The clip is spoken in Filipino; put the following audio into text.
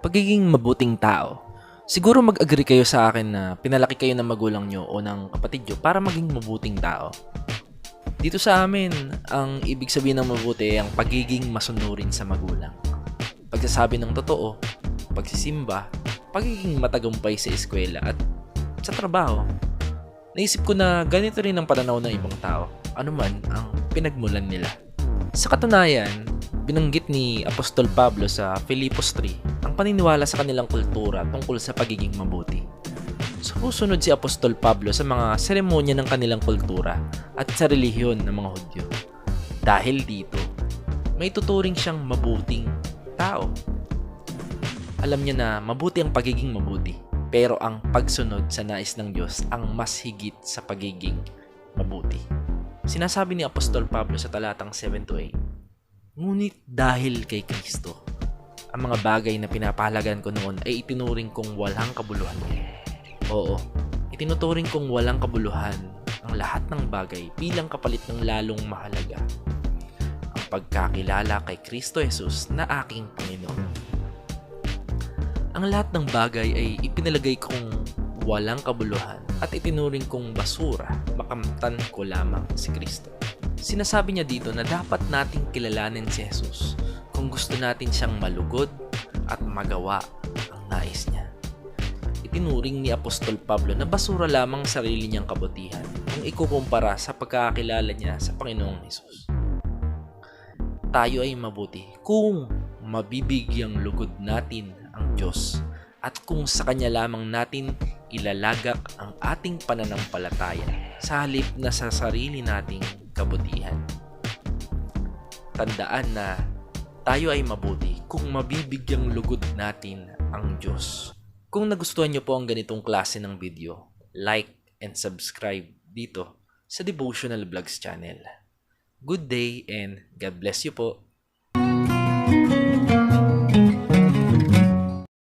Pagiging mabuting tao. Siguro mag-agree kayo sa akin na pinalaki kayo ng magulang nyo o ng kapatid nyo para maging mabuting tao. Dito sa amin, ang ibig sabihin ng mabuti ay ang pagiging masunurin sa magulang. Pagsasabi ng totoo, pagsisimba, pagiging matagumpay sa eskwela at sa trabaho. Naisip ko na ganito rin ang pananaw ng ibang tao, anuman ang pinagmulan nila. Sa katunayan, binanggit ni Apostol Pablo sa Filipos 3 ang paniniwala sa kanilang kultura tungkol sa pagiging mabuti. Sumusunod si Apostol Pablo sa mga seremonya ng kanilang kultura at sa relihiyon ng mga Hudyo. Dahil dito, may tuturing siyang mabuting tao. Alam niya na mabuti ang pagiging mabuti, pero ang pagsunod sa nais ng Diyos ang mas higit sa pagiging mabuti. Sinasabi ni Apostol Pablo sa talatang 7 to 8, Ngunit dahil kay Kristo, ang mga bagay na pinapahalagan ko noon ay itinuring kong walang kabuluhan. Oo, itinuturing kong walang kabuluhan ang lahat ng bagay bilang kapalit ng lalong mahalaga. Ang pagkakilala kay Kristo Jesus na aking Panginoon. Ang lahat ng bagay ay ipinalagay kong walang kabuluhan at itinuring kong basura, makamtan ko lamang si Kristo. Sinasabi niya dito na dapat nating kilalanin si Jesus kung gusto natin siyang malugod at magawa ang nais niya. Itinuring ni Apostol Pablo na basura lamang sarili niyang kabutihan kung ikukumpara sa pagkakakilala niya sa Panginoong Jesus. Tayo ay mabuti kung mabibigyang lugod natin ang Diyos at kung sa Kanya lamang natin ilalagak ang ating pananampalataya sa halip na sa sarili nating kabutihan. Tandaan na tayo ay mabuti kung mabibigyang lugod natin ang Diyos. Kung nagustuhan niyo po ang ganitong klase ng video, like and subscribe dito sa Devotional Vlogs channel. Good day and God bless you po.